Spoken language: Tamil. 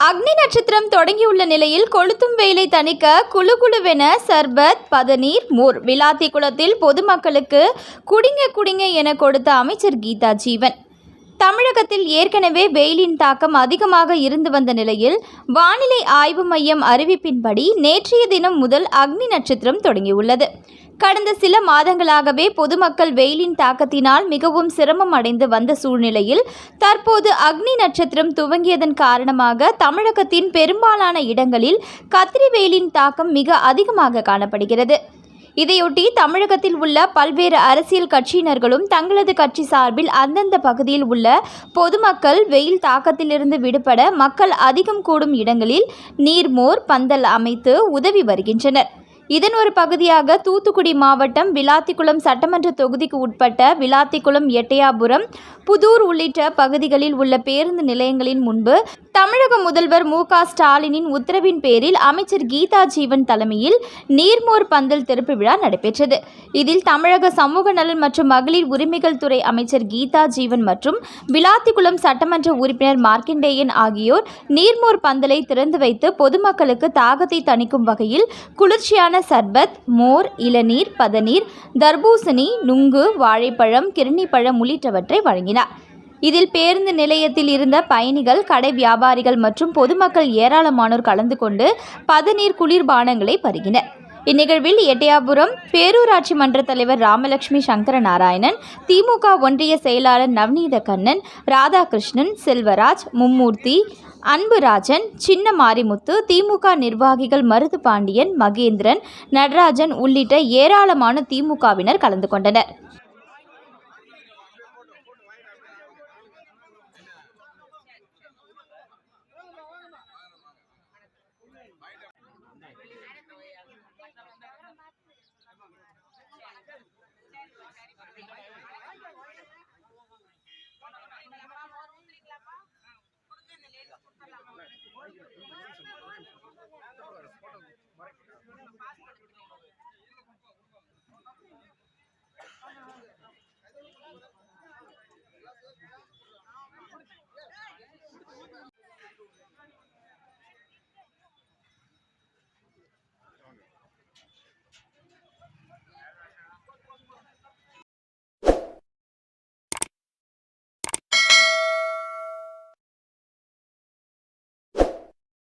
அக்னி நட்சத்திரம் தொடங்கியுள்ள நிலையில் கொளுத்தும் வெயிலை தணிக்க குழு குழுவென சர்பத் பதநீர் மோர் விளாத்தி குளத்தில் பொதுமக்களுக்கு குடிங்க குடிங்க என கொடுத்த அமைச்சர் கீதா ஜீவன் தமிழகத்தில் ஏற்கனவே வெயிலின் தாக்கம் அதிகமாக இருந்து வந்த நிலையில் வானிலை ஆய்வு மையம் அறிவிப்பின்படி நேற்றைய தினம் முதல் அக்னி நட்சத்திரம் தொடங்கியுள்ளது. கடந்த சில மாதங்களாகவே பொதுமக்கள் வெயிலின் தாக்கத்தினால் மிகவும் சிரமம் அடைந்து வந்த சூழ்நிலையில் தற்போது அக்னி நட்சத்திரம் துவங்கியதன் காரணமாக தமிழகத்தின் பெரும்பாலான இடங்களில் கத்திரி வெயிலின் தாக்கம் மிக அதிகமாக காணப்படுகிறது. இதையொட்டி தமிழகத்தில் உள்ள பல்வேறு அரசியல் கட்சியினர்களும் தங்களது கட்சி சார்பில் அந்தந்த பகுதியில் உள்ள பொதுமக்கள் வெயில் தாக்கத்திலிருந்து விடுபட மக்கள் அதிகம் கூடும் இடங்களில் நீர்மோர் பந்தல் அமைத்து உதவி வருகின்றனர். இதன் ஒரு பகுதியாக தூத்துக்குடி மாவட்டம் விளாத்திக்குளம் சட்டமன்ற தொகுதிக்கு உட்பட்ட விளாத்திக்குளம் எட்டையாபுரம் புதூர் உள்ளிட்ட பகுதிகளில் உள்ள பேருந்து நிலையங்களின் முன்பு தமிழக முதல்வர் மு க ஸ்டாலினின் உத்தரவின் பேரில் அமைச்சர் கீதா ஜீவன் தலைமையில் நீர்மோர் பந்தல் திறப்பு விழா நடைபெற்றது. இதில் தமிழக சமூக நலன் மற்றும் மகளிர் உரிமைகள் துறை அமைச்சர் கீதா ஜீவன் மற்றும் விளாத்திக்குளம் சட்டமன்ற உறுப்பினர் மார்க்கண்டேயன் ஆகியோர் நீர்மோர் பந்தலை திறந்து வைத்து பொதுமக்களுக்கு தாகத்தை தணிக்கும் வகையில் குளிர்ச்சியான சர்பத் மோர் இளநீர் பதநீர் தர்பூசணி நுங்கு வாழைப்பழம் கிருணிப்பழம் உள்ளிட்டவற்றை வழங்கினார். இதில் பேருந்து நிலையத்தில் இருந்த பயணிகள் கடை வியாபாரிகள் மற்றும் பொதுமக்கள் ஏராளமானோர் கலந்து கொண்டு பதநீர் குளிர்பானங்களை பருகினர். இந்நிகழ்வில் எட்டயாபுரம் பேரூராட்சி மன்ற தலைவர் ராமலட்சுமி சங்கர நாராயணன் திமுக ஒன்றிய செயலாளர் நவநீத கண்ணன் ராதாகிருஷ்ணன் செல்வராஜ் மும்மூர்த்தி அன்புராஜன் சின்ன மாரிமுத்து திமுக நிர்வாகிகள் மருது பாண்டியன் மகேந்திரன் நடராஜன் உள்ளிட்ட ஏராளமான திமுகவினர் கலந்து கொண்டனர். போட்டோ